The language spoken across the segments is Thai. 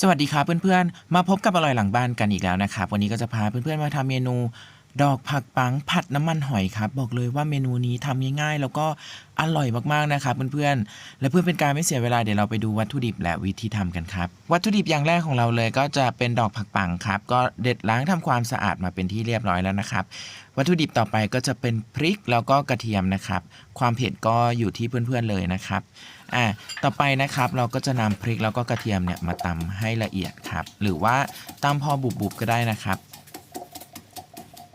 สวัสดีครับเพื่อนๆ มาพบกับอร่อยหลังบ้านกันอีกแล้วนะครับ วันนี้ก็จะพาเพื่อนๆ มาทำเมนู ดอกผักปังผัดน้ำมันหอยครับ บอกเลยว่าเมนูนี้ทำง่ายๆ แล้วก็อร่อยมากๆนะครับเพื่อนๆ และเพื่อเป็นการไม่เสียเวลาเดี๋ยวเราไปดูวัตถุดิบและวิธีทำกันครับ วัตถุดิบอย่างแรกของเราเลยก็จะเป็นดอกผักปังครับ ก็เด็ดล้างทำความสะอาดมาเป็นที่เรียบร้อยแล้วนะครับ วัตถุดิบต่อไปก็จะเป็นพริกแล้วก็กระเทียมนะครับ ความเผ็ดก็อยู่ที่เพื่อนๆเลยนะครับอ่าต่อไปนะครับเราก็จะนำพริกแล้วก็กระเทียมเนี่ยมาตำให้ละเอียดครับ หรือว่าตำพอบุบๆก็ได้นะครับ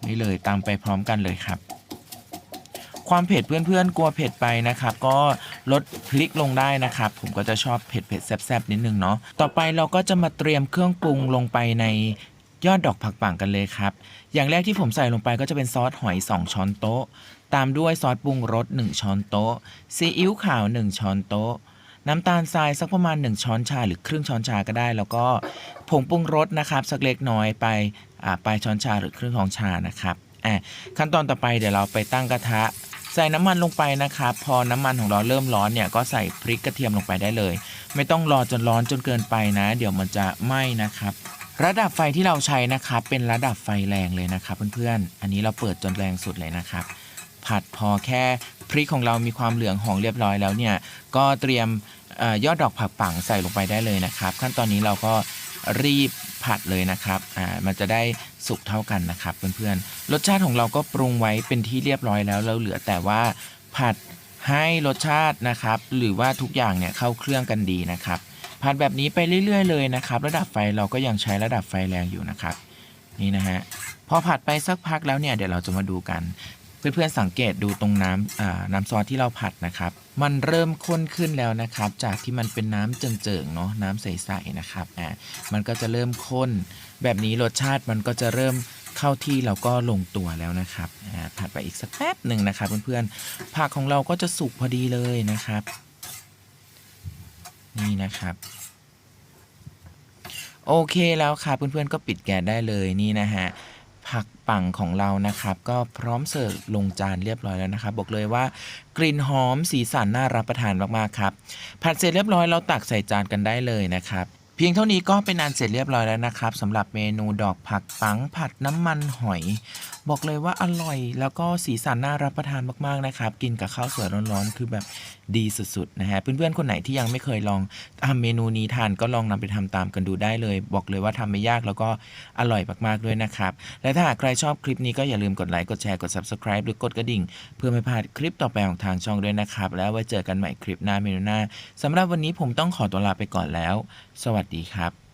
นี่เลยตำไปพร้อมกันเลยครับ ความเผ็ดเพื่อนๆ กลัวเผ็ดไปนะครับ ก็ลดพริกลงได้นะครับ ผมก็จะชอบเผ็ดเผ็ดๆแซ่บๆนิดนึงเนาะต่อไปเราก็จะมาเตรียมเครื่องปรุงลงไปในยอดดอกผักปังกันเลยครับ อย่างแรกที่ผมใส่ลงไปก็จะเป็นซอสหอย 2 ช้อนโต๊ะ ตามด้วยซอสปรุงรส 1 ช้อนโต๊ะ ซีอิ๊วขาว 1 ช้อนโต๊ะ น้ำตาลทรายสักประมาณ 1 ช้อนชาหรือครึ่งช้อนชาก็ได้ แล้วก็ผงปรุงรสนะครับสักเล็กน้อยไปอ่าปลายช้อนชาหรือครึ่งช้อนชานะครับอะขั้นตอนต่อไปเดี๋ยวเราไปตั้งกระทะ ใส่น้ำมันลงไปนะครับพอน้ำมันของเราเริ่มร้อนเนี่ยก็ใส่พริกกระเทียมลงไปได้เลย ไม่ต้องรอจนร้อนจนเกินไปนะ เดี๋ยวมันจะไหม้นะครับระดับไฟที่เราใช้นะครับเป็นระดับไฟแรงเลยนะครับเพื่อนๆ อันนี้เราเปิดจนแรงสุดเลยนะครับ ผัดพอแค่พริกของเรามีความเหลืองหองเรียบร้อยแล้วเนี่ยก็เตรียมออยอดดอกผักปังใส่ลงไปได้เลยนะครับ ขั้นตอนนี้เราก็รีบผัดเลยนะครับอ่ามันจะได้สุกเท่ากันนะครับเพื่อนๆรสชาติของเราก็ปรุงไว้เป็นที่เรียบร้อยแล้วเราเหลือแต่ว่าผัดให้รสชาตินะครับ หรือว่าทุกอย่างเนี่ยเข้าเครื่องกันดีนะครับผัดแบบนี้ไปเรื่อย ๆ เลยนะครับ ระดับไฟเราก็ยังใช้ระดับไฟแรงอยู่นะครับ นี่นะฮะพอผัดไปสักพักแล้วเนี่ยเดี๋ยวเราจะมาดูกัน เพื่อนๆสังเกตดูตรงน้ำน้ำซอสที่เราผัดนะครับ มันเริ่มข้นขึ้นแล้วนะครับ จากที่มันเป็นน้ำเจิ่งๆเนาะน้ำใสๆนะครับอ่ามันก็จะเริ่มข้น แบบนี้รสชาติมันก็จะเริ่มเข้าที่แล้วก็ลงตัวแล้วนะครับอ่าผัดไปอีกสักแป๊บหนึ่งนะครับเพื่อนๆผักของเราก็จะสุกพอดีเลยนะครับ นี่นะครับ โอเคแล้วค่ะเพื่อนๆก็ปิดแก๊สได้เลยนี่นะฮะ ผักปังของเรานะครับ ก็พร้อมเสิร์ฟลงจานเรียบร้อยแล้วนะครับ บอกเลยว่ากลิ่นหอมสีสันน่ารับประทานมากๆครับผัดเสร็จเรียบร้อยเราตักใส่จานกันได้เลยนะครับเพียงเท่านี้ก็เป็นอันเสร็จเรียบร้อยแล้วนะครับสำหรับเมนูดอกผักปังผัดน้ำมันหอยบอกเลยว่าอร่อย แล้วก็สีสันน่ารับประทานมากๆนะครับ กินกับข้าวสวยร้อนๆ คือแบบดีสุดๆนะฮะเพื่อนๆคนไหนที่ยังไม่เคยลองทำเมนูนี้ทานก็ลองนำไปทำตามกันดูได้เลย บอกเลยว่าทำไม่ยากแล้วก็อร่อยมากๆด้วยนะครับและถ้าหากใครชอบคลิปนี้ก็อย่าลืมกดไลค์กดแชร์กด subscribe หรือกดกระดิ่ง เพื่อไม่พลาดคลิปต่อไปของทางช่องด้วยนะครับ แล้วไว้เจอกันใหม่คลิปหน้าเมนูหน้าสำหรับวันนี้ผมต้องขอตัวลาไปก่อนแล้ว สวัสดีครับ